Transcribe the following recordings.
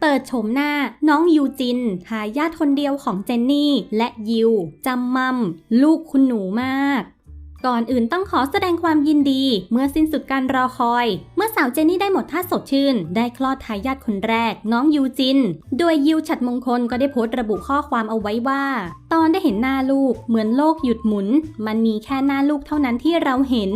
เปิดโฉมหน้าน้องยูจินทายาทคนเดียวของเจนนี่ และยิวจำมัม ลูกคุณหนูมาก ก่อนอื่นต้องขอแสดงความยินดี เมื่อสิ้นสุดการรอคอยเมาวเจนนี่ได้หมดท่าสดชื่น ได้คลอดทายาทคนแรก น้องยูจิน โดยยิวฉัดมงคลก็ได้โพสต์ระบุข้อความเอาไว้ว่า ตอนได้เห็นหน้าลูกเหมือนโลกหยุดหมุน มันมีแค่หน้าลูกเท่านั้นที่เราเห็น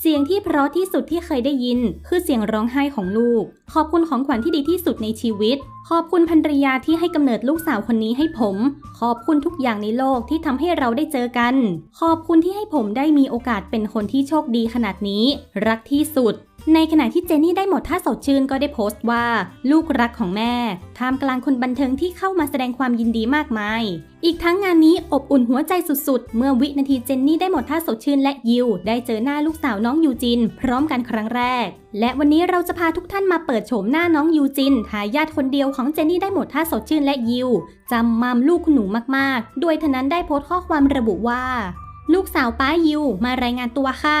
เสียงที่เพราะที่สุดที่เคยได้ยิน คือเสียงร้องไห้ของลูก ขอบคุณของขวัญที่ดีที่สุดในชีวิต ขอบคุณภรรยาที่ให้กำเนิดลูกสาวคนนี้ให้ผม ขอบคุณทุกอย่างในโลกที่ทำให้เราได้เจอกัน ขอบคุณที่ให้ผมได้มีโอกาสเป็นคนที่โชคดีขนาดนี้ รักที่สุด ในขณะที่เจนนี่ได้หมดท่าสดชื่นก็ได้โพสต์ว่า ลูกรักของแม่ ท่ามกลางคนบันเทิงที่เข้ามาแสดงความยินดีมากมาย อีกทั้งงานนี้อบอุ่นหัวใจสุดๆ เมื่อวินาทีเจนนี่ได้หมดท่าสดชื่นและยิว ได้เจอหน้าลูกสาวน้องยูจิน พร้อมกันครั้งแรก และวันนี้เราจะพาทุกท่านมาเปิดโฉมหน้าน้องยูจินทายาทคนเดียวของเจนนี่ได้หมดท่าสดชื่นและยิวจำมัมลูกหนูมากๆ โดยเธอนั้นได้โพสต์ข้อความระบุว่า ลูกสาวป้ายิวมารายงานตัวค่ะ